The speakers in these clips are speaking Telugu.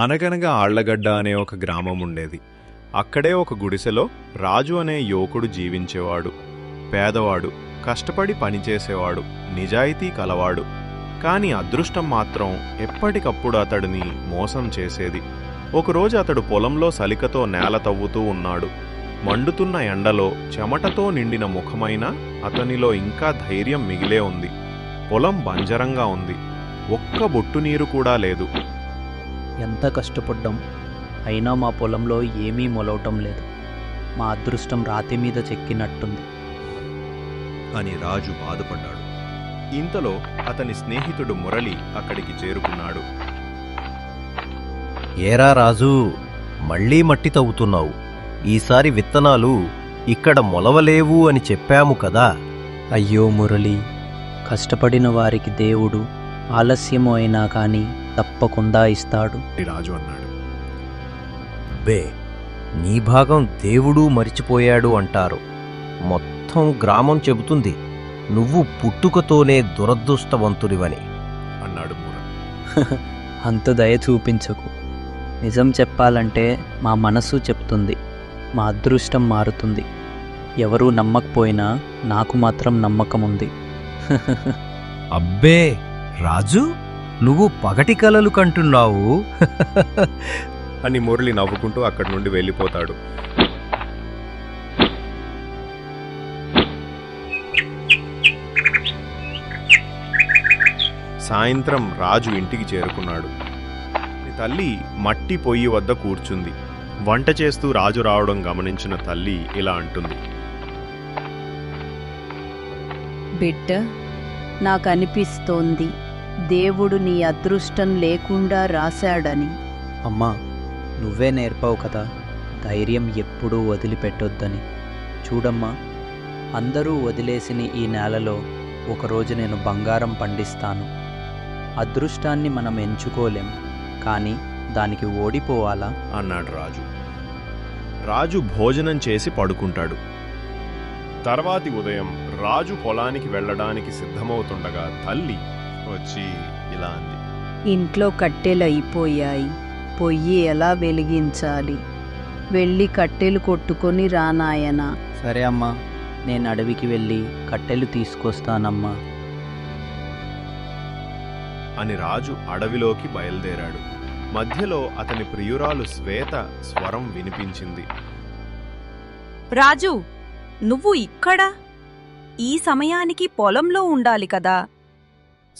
అనగనగా ఆళ్ళగడ్డ అనే ఒక గ్రామం ఉండేది. అక్కడే ఒక గుడిసెలో రాజు అనే యువకుడు జీవించేవాడు. పేదవాడు కష్టపడి పనిచేసేవాడు నిజాయితీ కలవాడు. కాని అదృష్టం మాత్రం ఎప్పటికప్పుడు అతడిని మోసం చేసేది. ఒకరోజు అతడు పొలంలో సలికతో నేల తవ్వుతూ ఉన్నాడు. మండుతున్న ఎండలో చెమటతో నిండిన ముఖమైన అతనిలో ఇంకా ధైర్యం మిగిలే ఉంది. పొలం బంజరంగా ఉంది. ఒక్క బొట్టు నీరు కూడా లేదు. ఎంత కష్టపడ్డాం. అయినా మా పొలంలో ఏమీ మొలవటం లేదు. మా అదృష్టం రాతి మీద చెక్కినట్టుంది. అని రాజు బాధపడ్డాడు. ఇంతలో అతని స్నేహితుడు మురళి అక్కడికి చేరుకున్నాడు. ఏరా రాజు మళ్ళీ మట్టి తవ్వుతున్నావు. ఈసారి విత్తనాలు ఇక్కడ మొలవలేవు అని చెప్పాము కదా. అయ్యో మురళి కష్టపడిన వారికి దేవుడు ఆలస్యము అయినా కానీ తప్పకుండా ఇస్తాడు. రాజు అన్నాడు. బే నీ భాగం దేవుడు మరిచిపోయాడు అంటారు. మొత్తం గ్రామం చెబుతుంది. నువ్వు పుట్టుకతోనే దురదృష్టవంతుడివని. అన్నాడు అంత దయ చూపించకు. నిజం చెప్పాలంటే మా మనసు చెప్తుంది. మా అదృష్టం మారుతుంది. ఎవరూ నమ్మకపోయినా నాకు మాత్రం నమ్మకం ఉంది అబ్బే రాజు? నువ్వు పగటి కలలు కంటున్నావు. అని మురళి నవ్వుకుంటూ అక్కడి నుండి వెళ్ళిపోతాడు. సాయంత్రం రాజు ఇంటికి చేరుకున్నాడు. తల్లి మట్టి పొయ్యి వద్ద కూర్చుంది. వంట చేస్తూ రాజు రావడం గమనించిన తల్లి ఇలా అంటుంది. బిడ్డ నాకు అనిపిస్తోంది దేవుడు నీ అదృష్టం లేకుండా రాశాడని. అమ్మా నువ్వే నేర్పావు కదా ధైర్యం ఎప్పుడూ వదిలిపెట్టొద్దని. చూడమ్మా అందరూ వదిలేసిన ఈ నేలలో ఒకరోజు నేను బంగారం పండిస్తాను. అదృష్టాన్ని మనం ఎంచుకోలేం కానీ దానికి ఓడిపోవాలా? అన్నాడు రాజు. రాజు భోజనం చేసి పడుకుంటాడు. తర్వాతి ఉదయం రాజు పొలానికి వెళ్ళడానికి సిద్ధమవుతుండగా తల్లి వచ్చి ఇలా అంది. ఇంట్లో కట్టెలు అయిపోయాయి. పొయ్యి ఎలా వెలిగించాలి? వెళ్ళి కట్టెలు కొట్టుకొని రానాయనా సరే అమ్మా నేను అడవికి వెళ్ళి కట్టెలు తీసుకొస్తానమ్మా. అని రాజు అడవిలోకి బయలుదేరాడు. మధ్యలో అతని ప్రియురాలు శ్వేత స్వరం వినిపించింది. రాజు నువ్వు ఇక్కడ? ఈ సమయానికి పొలంలో ఉండాలి కదా.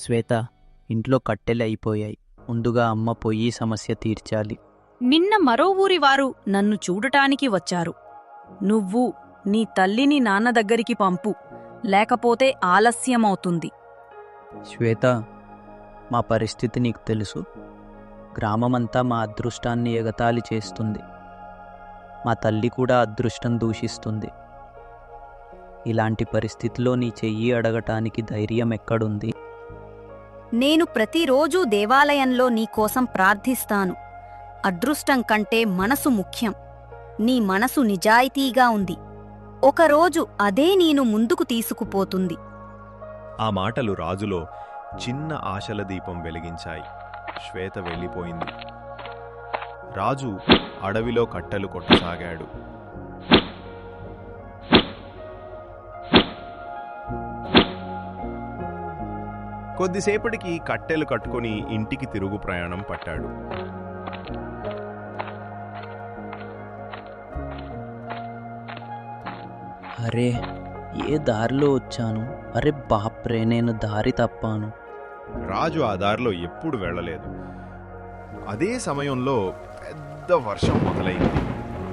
శ్వేత ఇంట్లో కట్టెలు అయిపోయాయి. ముందుగా అమ్మ పొయ్యి సమస్య తీర్చాలి. నిన్న మరో ఊరి వారు నన్ను చూడటానికి వచ్చారు. నువ్వు నీ తల్లిని నాన్న దగ్గరికి పంపు. లేకపోతే ఆలస్యమవుతుంది. శ్వేత మా పరిస్థితి నీకు తెలుసు. గ్రామమంతా మా అదృష్టాన్ని ఎగతాళి చేస్తుంది. మా తల్లి కూడా అదృష్టం దూషిస్తుంది. ఇలాంటి పరిస్థితిలో నీ చెయ్యి అడగటానికి ధైర్యం ఎక్కడుంది? నేను ప్రతిరోజూ దేవాలయంలో నీకోసం ప్రార్థిస్తాను. అదృష్టం కంటే మనసు ముఖ్యం. నీ మనసు నిజాయితీగా ఉంది. ఒకరోజు అదే నేను ముందుకు తీసుకుపోతుంది. ఆ మాటలు రాజులో చిన్న ఆశల దీపం వెలిగించాయి. శ్వేత వెళ్ళిపోయింది. రాజు అడవిలో కట్టెలు కొట్టసాగాడు. కొద్దిసేపటికి కట్టెలు కట్టుకొని ఇంటికి తిరుగు ప్రయాణం పట్టాడు. అరే ఏ దారిలో వచ్చాను? అరే బాప్రే నేను దారి తప్పాను. రాజు ఆ దారిలో ఎప్పుడు వెళ్ళలేదు. అదే సమయంలో పెద్ద వర్షం మొదలైంది.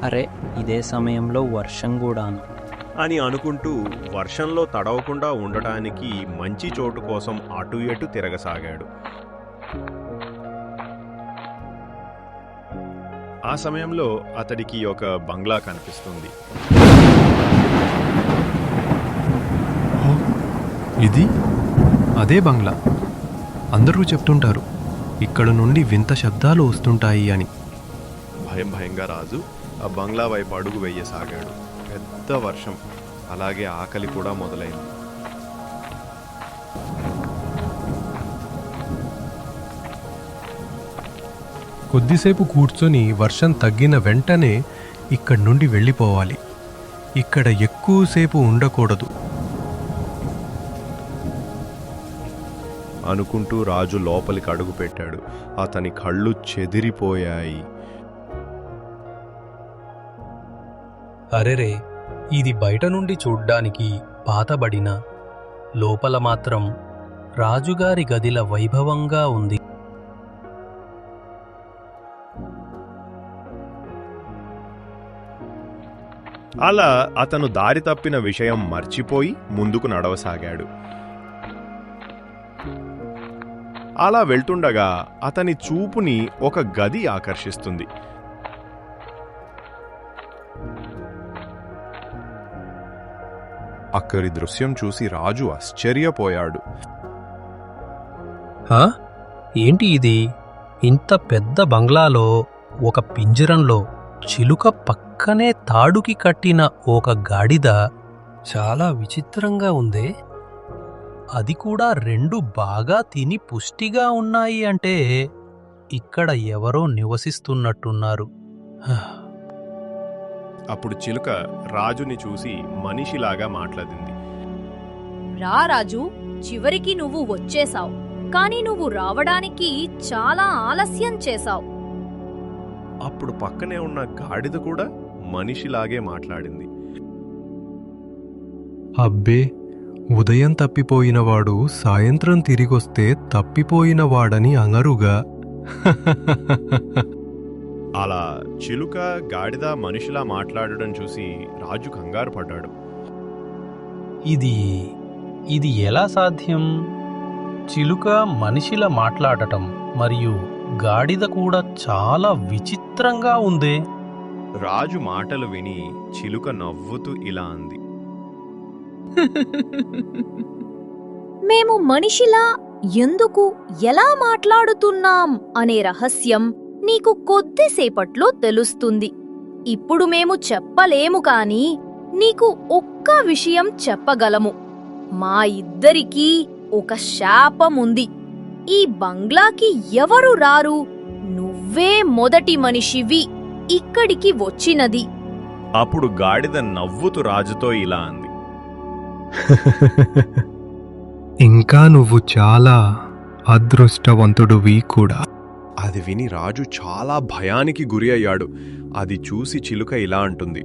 అరే ఇదే సమయంలో వర్షం కూడాను. అని అనుకుంటూ వర్షంలో తడవకుండా ఉండటానికి మంచి చోటు కోసం అటు ఇటు తిరగసాగాడు. ఆ సమయంలో అతడికి ఒక బంగ్లా కనిపిస్తుంది. ఇది? అదే బంగ్లా. అందరూ చెప్తుంటారు ఇక్కడ నుండి వింత శబ్దాలు వస్తుంటాయి అని. భయం భయంగా రాజు ఆ బంగ్లా వైపు అడుగు వేయసాగాడు. పెద్ద వర్షం. అలాగే ఆకలి కూడా మొదలైంది. కొద్దిసేపు కూర్చొని వర్షం తగ్గిన వెంటనే ఇక్కడి నుండి వెళ్ళిపోవాలి. ఇక్కడ ఎక్కువసేపు ఉండకూడదు. అనుకుంటూ రాజు లోపలికి అడుగుపెట్టాడు అతని కళ్ళు చెదిరిపోయాయి. అరెరే ఇది బయట నుండి చూడ్డానికి పాతబడిన లోపల మాత్రం రాజుగారి గదిల వైభవంగా ఉంది. అలా అతను దారి తప్పిన విషయం మర్చిపోయి ముందుకు నడవసాగాడు. అలా వెళ్తుండగా అతని చూపుని ఒక గది ఆకర్షిస్తుంది. అక్కడి దృశ్యం చూసి రాజు ఆశ్చర్యపోయాడు. హా? ఏంటి ఇది? ఇంత పెద్ద బంగ్లాలో ఒక పింజరంలో చిలుక పక్కనే తాడుకి కట్టిన ఒక గాడిద చాలా విచిత్రంగా ఉందే. అది కూడా రెండు బాగా తిని పుష్టిగా ఉన్నాయి అంటే ఇక్కడ ఎవరో నివసిస్తున్నట్టున్నారు. అప్పుడు చిలుక రాజుని చూసి మనిషిలాగా మాట్లాడింది. రా రాజు చివరికి నువ్వు వచ్చేశావు. కాని నువ్వు రావడానికి చాలా ఆలస్యం చేశావు. అప్పుడు పక్కనే ఉన్న గాడిద కూడా మనిషిలాగే మాట్లాడింది. అబ్బే ఉదయం తప్పిపోయినవాడు సాయంత్రం తిరిగొస్తే తప్పిపోయినవాడని అనరుగా. అలా చిలుక గాడిద మనిషిలా మాట్లాడడం చూసి రాజు కంగారు పడ్డాడు. ఇది ఇది ఎలా సాధ్యం? చిలుక మనిషిలా మాట్లాడటం మరియు గాడిద కూడా చాలా విచిత్రంగా ఉందే. రాజు మాటలు విని చిలుక నవ్వుతూ ఇలా అంది. మేము మనిషిలా ఎందుకు ఎలా మాట్లాడుతున్నాం అనే రహస్యం నీకు కొద్దిసేపట్లో తెలుస్తుంది. ఇప్పుడు మేము చెప్పలేము కాని నీకు ఒక్క విషయం చెప్పగలము. మా ఇద్దరికీ ఒక శాపముంది ఈ బంగ్లాకి ఎవరు రారు? నువ్వే మొదటి మనిషివి ఇక్కడికి వచ్చినది. అప్పుడు గాడిద నవ్వుతూ రాజుతో ఇలా అంది. ఇంకా నువ్వు చాలా అదృష్టవంతుడివి కూడా. అది విని రాజు చాలా భయానికి గురి అయ్యాడు. అది చూసి చిలుక ఇలా అంటుంది.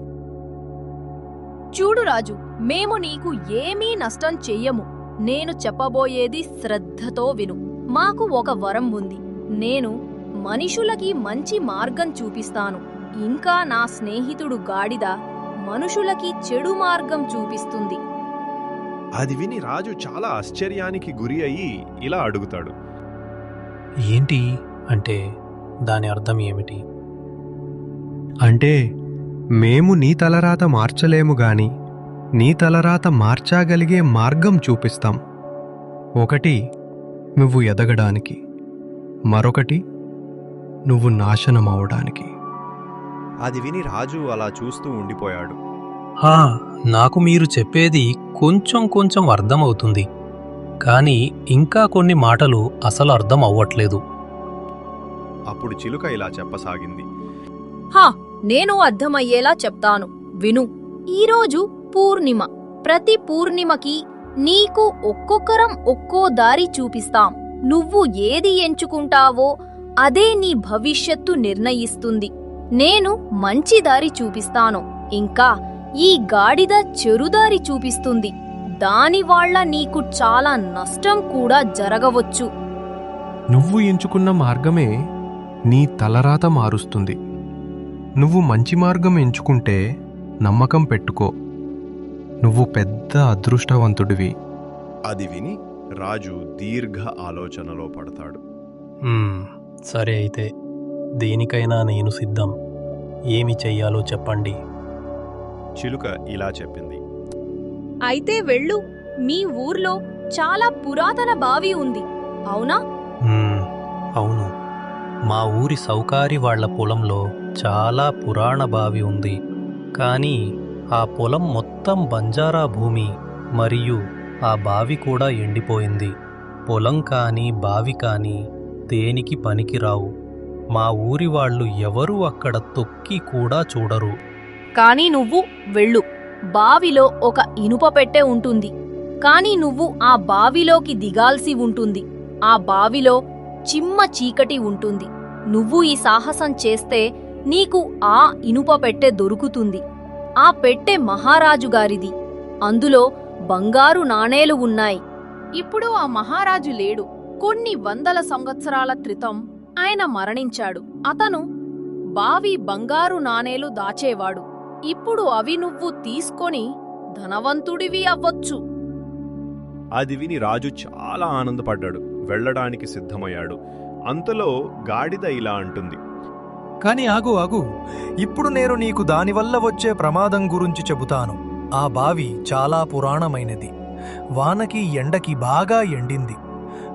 చూడు రాజు మేము నీకు ఏమీ నష్టం చెయ్యము. నేను చెప్పబోయేది శ్రద్ధతో విను. మాకు ఒక వరం ఉంది. నేను మనుషులకి మంచి మార్గం చూపిస్తాను. ఇంకా నా స్నేహితుడు గాడిద మనుషులకి చెడు మార్గం చూపిస్తుంది. అది విని రాజు చాలా ఆశ్చర్యానికి గురి అయ్యి ఇలా అడుగుతాడు. ఏంటి? అంటే దాని అర్థం ఏమిటి? అంటే మేము నీ తలరాత మార్చలేము గాని నీ తలరాత మార్చగలిగే మార్గం చూపిస్తాం. ఒకటి నువ్వు ఎదగడానికి మరొకటి నువ్వు నాశనం అవడానికి అది విని రాజు అలా చూస్తూ ఉండిపోయాడు. హా నాకు మీరు చెప్పేది కొంచెం కొంచెం అర్థమవుతుంది. కానీ ఇంకా కొన్ని మాటలు అసలు అర్థం అవ్వట్లేదు అప్పుడు చిలుక ఇలా చెప్పసాగింది. హా నేను అర్థమయ్యేలా చెప్తాను. విను. ఈరోజు పూర్ణిమ. ప్రతి పూర్ణిమకి నీకు ఒక్కొక్కరం ఒక్కో దారి చూపిస్తాం. నువ్వు ఏది ఎంచుకుంటావో అదే నీ భవిష్యత్తు నిర్ణయిస్తుంది. నేను మంచి దారి చూపిస్తాను. ఇంకా ఈ గాడిద చెరుదారి చూపిస్తుంది. దాని వాళ్ళ నీకు చాలా నష్టం కూడా జరగవచ్చు. నువ్వు ఎంచుకున్న మార్గమే నీ తలరాత మారుస్తుంది. నువ్వు మంచి మార్గం ఎంచుకుంటే నమ్మకం పెట్టుకో. నువ్వు పెద్ద అదృష్టవంతుడివి. అది విని రాజు దీర్ఘ ఆలోచనలో పడతాడు. సరే అయితే. దేనికైనా నేను సిద్ధం. ఏమి చెయ్యాలో చెప్పండి. చిలుక ఇలా చెప్పింది. అయితే వెళ్ళు. మీ ఊర్లో చాలా పురాతన బావి ఉంది. అవునా? అవును. మా ఊరి సౌకారి వాళ్ళ పొలంలో చాలా పురాణ బావి ఉంది. కానీ ఆ పొలం మొత్తం బంజారా భూమి మరియు ఆ బావి కూడా ఎండిపోయింది. పొలం కానీ బావి కానీ దేనికి పనికిరావు. మా ఊరి వాళ్ళు ఎవరూ అక్కడ తొక్కి కూడా చూడరు. కానీ నువ్వు వెళ్ళు. బావిలో ఒక ఇనుప పెట్టె ఉంటుంది. కానీ నువ్వు ఆ బావిలోకి దిగాల్సి ఉంటుంది. ఆ బావిలో చిమ్మ చీకటి ఉంటుంది. నువ్వు ఈ సాహసం చేస్తే నీకు ఆ ఇనుప పెట్టె దొరుకుతుంది. ఆ పెట్టె మహారాజు గారిది. అందులో బంగారు నాణేలు ఉన్నాయి. ఇప్పుడు ఆ మహారాజు లేడు. కొన్ని వందల సంవత్సరాల క్రితం ఆయన మరణించాడు. అతను బావి బంగారు నాణేలు దాచేవాడు. ఇప్పుడు అవి నువ్వు తీసుకొని ధనవంతుడివి అవ్వొచ్చు. అది విని రాజు చాలా ఆనందపడ్డాడు. వెళ్ళడానికి సిద్ధమయ్యాడు. అంతలో గాడిద ఇలా అంటుంది. కాని ఆగు ఆగు. ఇప్పుడు నేను నీకు దానివల్ల వచ్చే ప్రమాదం గురించి చెబుతాను. ఆ బావి చాలా పురాణమైనది. వానకి ఎండకి బాగా ఎండింది.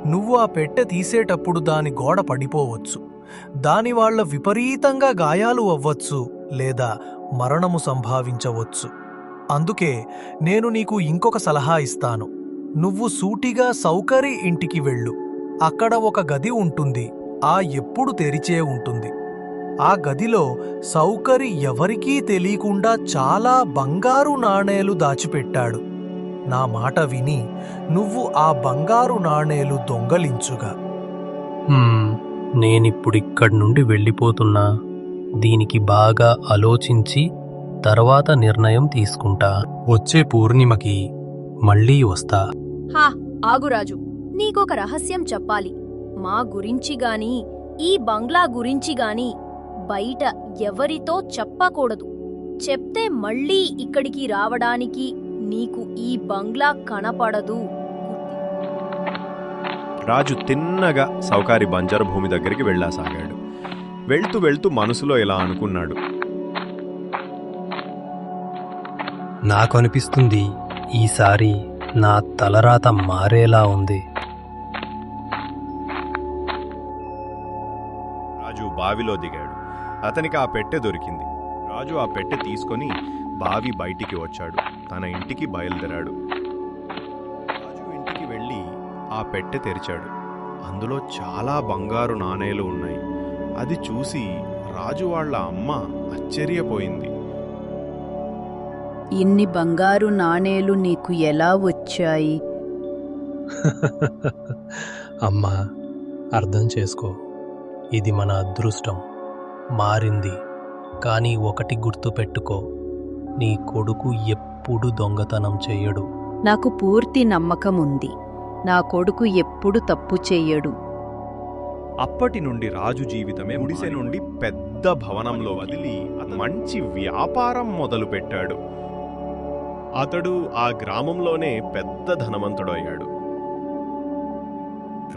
నువ్వు ఆ పెట్టె తీసేటప్పుడు దాని గోడ పడిపోవచ్చు. దానివాళ్ళ విపరీతంగా గాయాలు అవ్వచ్చు లేదా మరణము సంభావించవచ్చు. అందుకే నేను నీకు ఇంకొక సలహా ఇస్తాను. నువ్వు సూటిగా సౌకర్య ఇంటికి వెళ్ళు. అక్కడ ఒక గది ఉంటుంది. ఆ ఎప్పుడు తెరిచే ఉంటుంది. ఆ గదిలో సౌకరి ఎవరికీ తెలియకుండా చాలా బంగారు నాణేలు దాచిపెట్టాడు. నా మాట విని నువ్వు ఆ బంగారు నాణేలు దొంగలించుగా. హ్మ్, నేనిప్పుడిక్కడి నుండి వెళ్ళిపోతున్నా. దీనికి బాగా ఆలోచించి తర్వాత నిర్ణయం తీసుకుంటా. వచ్చే పూర్ణిమకి మళ్ళీ వస్తా. హా ఆగురాజు నీకొక రహస్యం చెప్పాలి. మా గురించి గాని ఈ బంగ్లా గురించి గాని బయట ఎవరితో చెప్పకూడదు. చెప్తే మళ్ళీ ఇక్కడికి రావడానికి నీకు ఈ బంగ్లా కనపడదు. రాజు తిన్నగా సౌకారి బంజరు భూమి దగ్గరికి వెళ్ళసాగాడు. వెళ్తూ వెళ్తూ మనసులో ఇలా అనుకున్నాడు. నాకు అనిపిస్తుంది ఈసారి నా తలరాత మారేలా ఉంది. రాజు బావిలో దిగాడు. అతనికి ఆ పెట్టె దొరికింది. రాజు ఆ పెట్టె తీసుకొని బావి బయటికి వచ్చాడు. తన ఇంటికి బయలుదేరాడు. రాజు ఇంటికి వెళ్ళి ఆ పెట్టె తెరిచాడు. అందులో చాలా బంగారు నాణేలు ఉన్నాయి. అది చూసి రాజు వాళ్ళ అమ్మ ఆశ్చర్యపోయింది. ఇన్ని బంగారు నాణేలు నీకు ఎలా వచ్చాయి? అమ్మా అర్థం చేసుకో. ఇది మన అదృష్టం. మారింది. కానీ ఒకటి గుర్తుపెట్టుకో నీ కొడుకు ఎప్పుడు దొంగతనం చెయ్యడు. నాకు పూర్తి నమ్మకం ఉంది. నా కొడుకు ఎప్పుడు తప్పు చెయ్యడు. అప్పటి నుండి రాజు జీవితమే గుడిసె నుండి పెద్ద భవనంలో వదిలి మంచి వ్యాపారం మొదలుపెట్టాడు. అతడు ఆ గ్రామంలోనే పెద్ద ధనవంతుడయ్యాడు.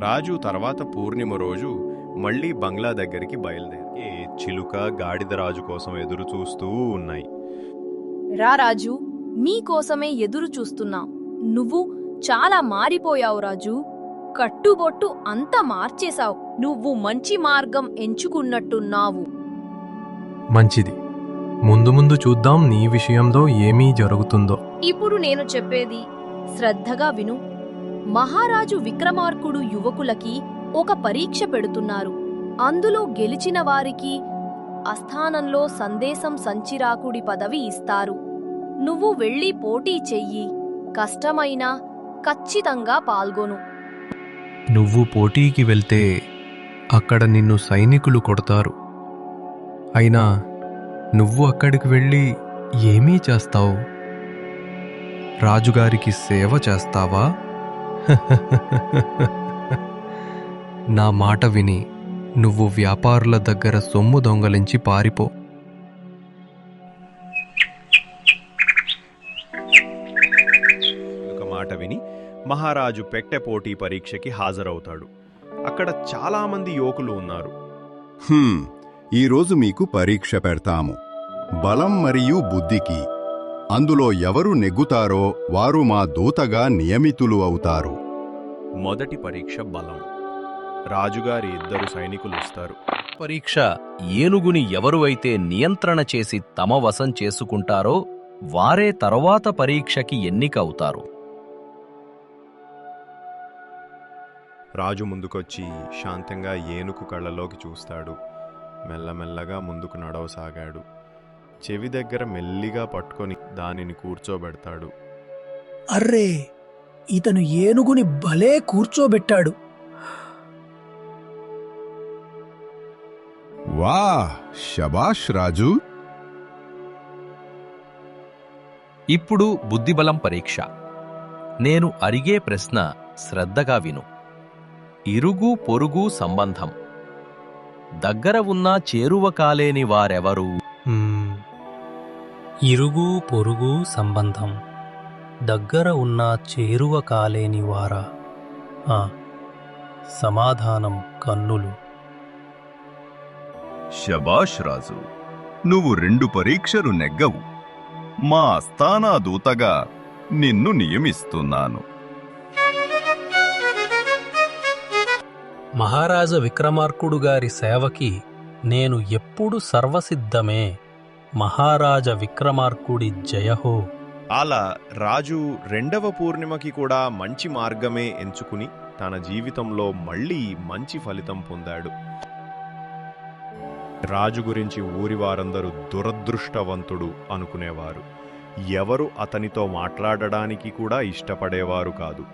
రాజు తర్వాత పూర్ణిమ రోజు మళ్ళీ బంగ్లా దగ్గరికి బయలుదేరి చిలుక గాడిద రాజు కోసం ఎదురు చూస్తూ ఉన్నాయి. రా రాజు మీకోసమే ఎదురు చూస్తున్నాం. నువ్వు చాలా మారిపోయావు రాజు. కట్టుబొట్టు అంతా మార్చేశావు. నువ్వు మంచి మార్గం ఎంచుకున్నట్టున్నావు. మంచిది. ముందు ముందు చూద్దాం నీ విషయంలో ఏమీ జరుగుతుందో. ఇప్పుడు నేను చెప్పేది శ్రద్ధగా విను. మహారాజు విక్రమార్కుడు యువకులకి ఒక పరీక్ష పెడుతున్నారు. అందులో గెలిచిన వారికి అస్థానంలో సందేశం సంచిరాకుడి పదవి ఇస్తారు. నువ్వు వెళ్ళి పోటీ చెయ్యి. కష్టమైనా ఖచ్చితంగా పాల్గొను. నువ్వు పోటీకి వెళ్తే అక్కడ నిన్ను సైనికులు కొడతారు. అయినా నువ్వు అక్కడికి వెళ్ళి ఏమీ చేస్తావు? రాజుగారికి సేవ చేస్తావా? నా మాట విని నువ్వు వ్యాపారుల దగ్గర సొమ్ము దొంగలించి పారిపో. ఒక మాట విని మహారాజు పెట్టె పోటీ పరీక్షకి హాజరవుతాడు. అక్కడ చాలామంది యువకులు ఉన్నారు. హ్మ్, ఈరోజు మీకు పరీక్ష పెడతాము. బలం మరియు బుద్ధికి అందులో ఎవరు నెగ్గుతారో వారు మా దూతగా నియమితులు అవుతారు. మొదటి పరీక్ష బలం. రాజుగారి ఇద్దరు సైనికులు వస్తారు. పరీక్ష ఏనుగుని ఎవరు అయితే నియంత్రణ చేసి తమ వశం చేసుకుంటారో వారే తరువాత పరీక్షకి ఎన్నిక అవుతారు. రాజు ముందుకొచ్చి శాంతంగా ఏనుగు కళ్ళలోకి చూస్తాడు. మెల్లమెల్లగా ముందుకు నడవసాగాడు. చెవి దగ్గర మెల్లిగా పట్టుకొని దానిని కూర్చోబెడతాడు. అర్రే ఇతను ఏనుగుని భలే కూర్చోబెట్టాడు. వా శబాష్ రాజు. ఇప్పుడు బుద్ధిబలం పరీక్ష. నేను అడిగే ప్రశ్న శ్రద్ధగా విను. ఇరుగు పొరుగు సంబంధం. దగ్గర ఉన్న చేరువ కాలేని వారెవరు. ఇరుగు పొరుగు సంబంధం. దగ్గర ఉన్న చేరువ కాలేని వారా. ఆ, సమాధానం కన్నులు. శబాష్ రాజు నువ్వు రెండు పరీక్షలు నెగ్గవు. మా అస్థానా దూతగా నిన్ను నియమిస్తున్నాను. మహారాజ విక్రమార్కుడు గారి సేవకి నేను ఎప్పుడు సర్వసిద్ధమే. మహారాజ విక్రమార్కుడి జయహో. అలా రాజు రెండవ పూర్ణిమకి కూడా మంచి మార్గమే ఎంచుకుని తన జీవితంలో మళ్ళీ మంచి ఫలితం పొందాడు. రాజు గురించి ఊరి వారందరూ దురదృష్టవంతుడు అనుకునేవారు. ఎవరు అతనితో మాట్లాడడానికి కూడా ఇష్టపడేవారు కాదు.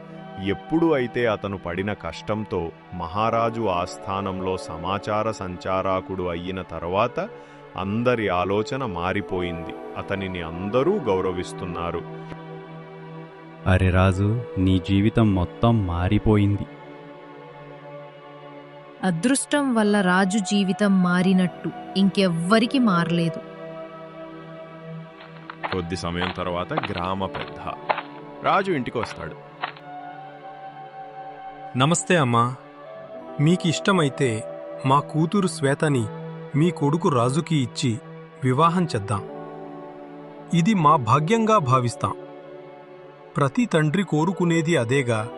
ఎప్పుడు అయితే అతను పడిన కష్టంతో మహారాజు ఆస్థానంలో సమాచార సంచారకుడు అయిన తర్వాత అందరి ఆలోచన మారిపోయింది. అతనిని అందరూ గౌరవిస్తున్నారు. అరే రాజు నీ జీవితం మొత్తం మారిపోయింది. అదృష్టం వల్ల రాజు జీవితం మారినట్టు ఇంకెవ్వరికి మారలేదు. కొద్ది సమయం తర్వాత గ్రామ పెద్ద రాజు ఇంటికి వస్తాడు. నమస్తే అమ్మా. మీకు ఇష్టమైతే మా కూతురు శ్వేతని మీ కొడుకు రాజుకి ఇచ్చి వివాహం చేద్దాం. ఇది మా భాగ్యంగా భావిస్తాం. ప్రతి తండ్రి కోరుకునేది అదేగా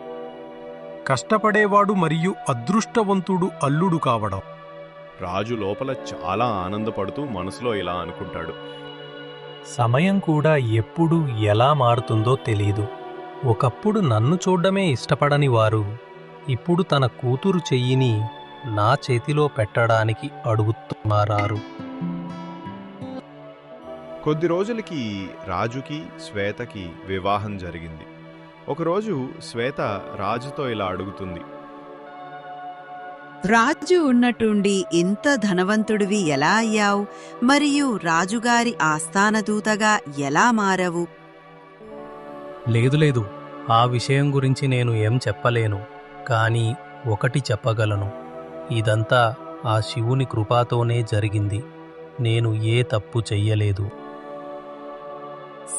కష్టపడేవాడు మరియు అదృష్టవంతుడు అల్లుడు కావడం. రాజు లోపల చాలా ఆనందపడుతూ మనసులో ఇలా అనుకుంటాడు. సమయం కూడా ఎప్పుడు ఎలా మారుతుందో తెలీదు. ఒకప్పుడు నన్ను చూడ్డమే ఇష్టపడని వారు ఇప్పుడు తన కూతురు చెయ్యిని నా చేతిలో పెట్టడానికి అడుగుతున్నారారు కొద్ది రోజులకి రాజుకి శ్వేతకి వివాహం జరిగింది. ఒకరోజు శ్వేత రాజుతో ఇలా అడుగుతుంది. రాజు ఉన్నట్టుండి ఇంత ధనవంతుడివి ఎలా అయ్యావు? మరియు రాజుగారి ఆస్థానదూతగా ఎలా మారవు? లేదు లేదు. ఆ విషయం గురించి నేను ఏం చెప్పలేను. కానీ ఒకటి చెప్పగలను. ఇదంతా ఆ శివుని కృపాతోనే జరిగింది. నేను ఏ తప్పు చెయ్యలేదు.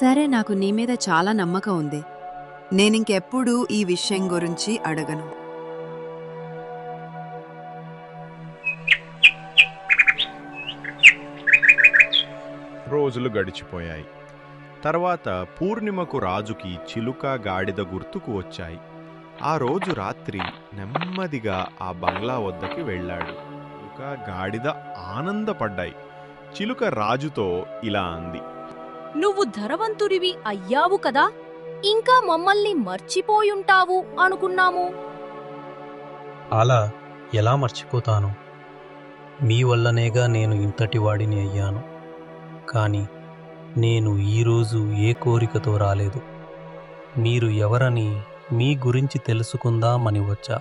సరే నాకు నీ మీద చాలా నమ్మకం ఉంది. నేనింకెప్పుడూ ఈ విషయం గురించి అడగను. రోజులు గడిచిపోయాయి. తర్వాత పూర్ణిమకు రాజుకి చిలుక గాడిద గుర్తుకు వచ్చాయి. ఆ రోజు రాత్రి నెమ్మదిగా ఆ బంగ్లా వద్దకి వెళ్ళాడు. చిలుక గాడిద ఆనందపడ్డాయి. చిలుక రాజుతో ఇలా అంది. నువ్వు ధనవంతుడివి అయ్యావు కదా ఇంకా మమ్మల్ని మర్చిపోయుంటావు అనుకున్నాము. అలా ఎలా మర్చిపోతాను? మీ వల్లనేగా నేను ఇంతటి వాడిని అయ్యాను. కానీ నేను ఈరోజు ఏ కోరికతో రాలేదు. మీరు ఎవరని మీ గురించి తెలుసుకుందామని వచ్చా.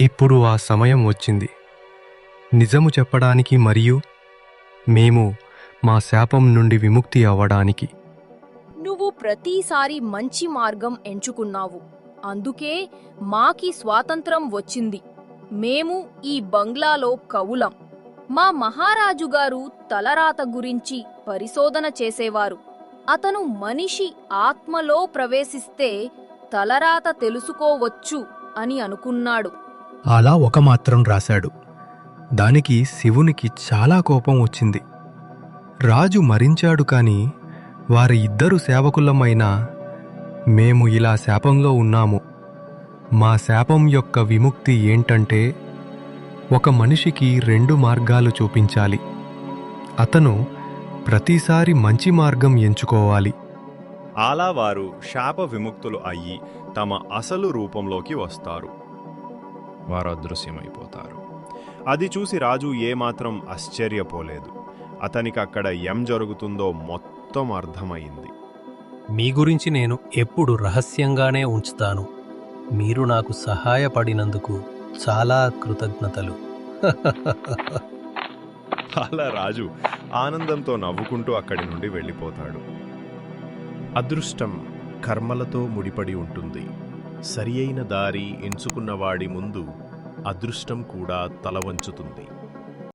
ఇప్పుడు ఆ సమయం వచ్చింది. నిజము చెప్పడానికి మరియు మేము మా శాపం నుండి విముక్తి అవ్వడానికి. నువ్వు ప్రతిసారి మంచి మార్గం ఎంచుకున్నావు. అందుకే మాకి స్వాతంత్రం వచ్చింది. మేము ఈ బంగ్లాలో కవులం. మా మహారాజు గారు తలరాత గురించి పరిశోధన చేసేవారు. అతను మనిషి ఆత్మలో ప్రవేశిస్తే తలరాత తెలుసుకోవచ్చు అని అనుకున్నాడు. అలా ఒక మాత్రం రాశాడు. దానికి శివునికి చాలా కోపం వచ్చింది. రాజు మరించాడు కాని వారి ఇద్దరు సేవకులమైన మేము ఇలా శాపంలో ఉన్నాము. మా శాపం యొక్క విముక్తి ఏంటంటే ఒక మనిషికి రెండు మార్గాలు చూపించాలి. అతను ప్రతిసారి మంచి మార్గం ఎంచుకోవాలి. అలా వారు శాప విముక్తులు అయ్యి తమ అసలు రూపంలోకి వస్తారు. వారు అదృశ్యమైపోతారు. అది చూసి రాజు ఏమాత్రం ఆశ్చర్యపోలేదు. అతనికి అక్కడ ఏం జరుగుతుందో మొత్తం అర్థమైంది. మీ గురించి నేను ఎప్పుడు రహస్యంగానే ఉంచుతాను. మీరు నాకు సహాయపడినందుకు చాలా కృతజ్ఞతలు. అలా రాజు ఆనందంతో నవ్వుకుంటూ అక్కడి నుండి వెళ్ళిపోతాడు. అదృష్టం కర్మలతో ముడిపడి ఉంటుంది. సరి అయిన దారి ఎంచుకున్నవాడి ముందు అదృష్టం కూడా తల వంచుతుంది